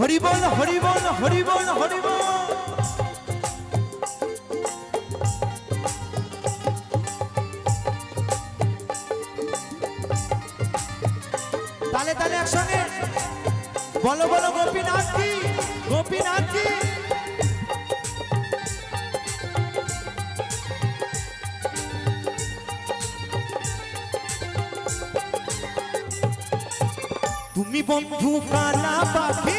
হরিবল হরিবল হরিবল হরিবল। তালে তালে একসঙ্গে। বলো বলো, গোপীনাথ কি? গোপীনাথ কি? তুমি বন্ধু কালা পাখি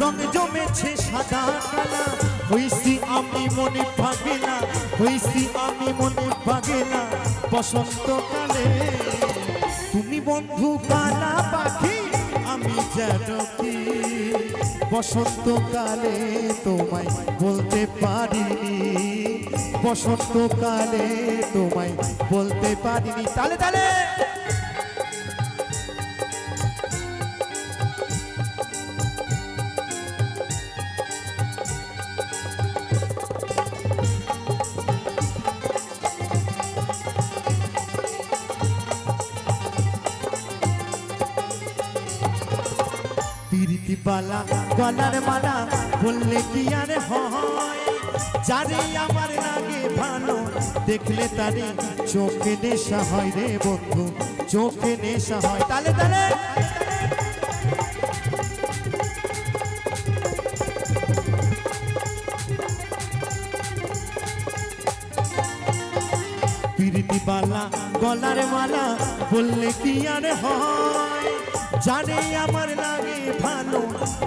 রং জমেছে সাদা কালা। হইছি আমি মনে ভাগে না হইছি আমি মনে ভাগে না বসন্তকালে তুমি বন্ধু কালা পাখি, আমি যেন কি? বসন্তকালে তোমায় বলতে পারিনি। বসন্তকালে তোমায় বলতে পারিনি। তালে তালে! প্রীতি বালা গলার মালা বললে কি আর হয়? আমার লাগে ভালো, দেখলে তারে চোখে নেশা হয় রে বন্ধু, চোখে নেশা হয়। তালে তালে। প্রীতি বালা গলার মালা বললে কি আর হয়? জানে আমার লাগে ভালো।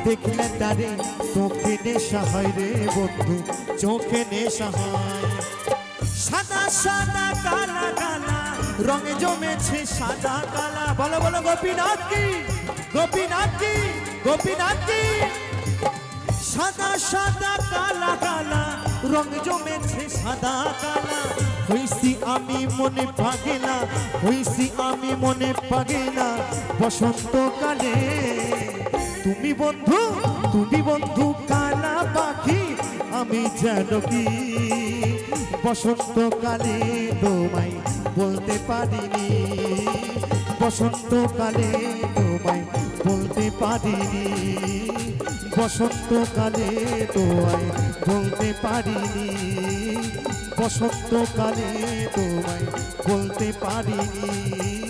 দেখলে তারে চোখে নেশা হয় রে বন্ধু, চোখে নেশা হয়। সাদা সাদা কালা কালা, রঙে জমেছে সাদা কালা। বলো বলো, গোপীনাথ কি? গোপীনাথ কি? গোপীনাথ কি? সাদা সাদা কালা কালা রং জমেছে সাদা কালা। হইছি আমি মনে পাগেলা, হইছি আমি মনে পাগেলা। বসন্তকালে তুমি বন্ধু তুমি বন্ধু কালা পাখি, আমি যেন কি? বসন্তকালে তোমায় বলতে পারিনি। বসন্তকালে তোমায় বলতে পারিনি। বসন্তকালে তোমায় বলতে পারিনি। বসন্তকালে তোমায় বলতে পারিনি।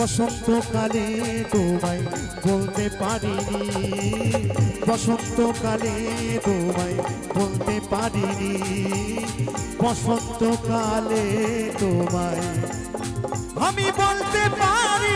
বসন্তকালে তোমায় বলতে পারিনি। বসন্তকালে তোমায় বলতে পারিনি। বসন্তকালে তোমায় আমি বলতে পারি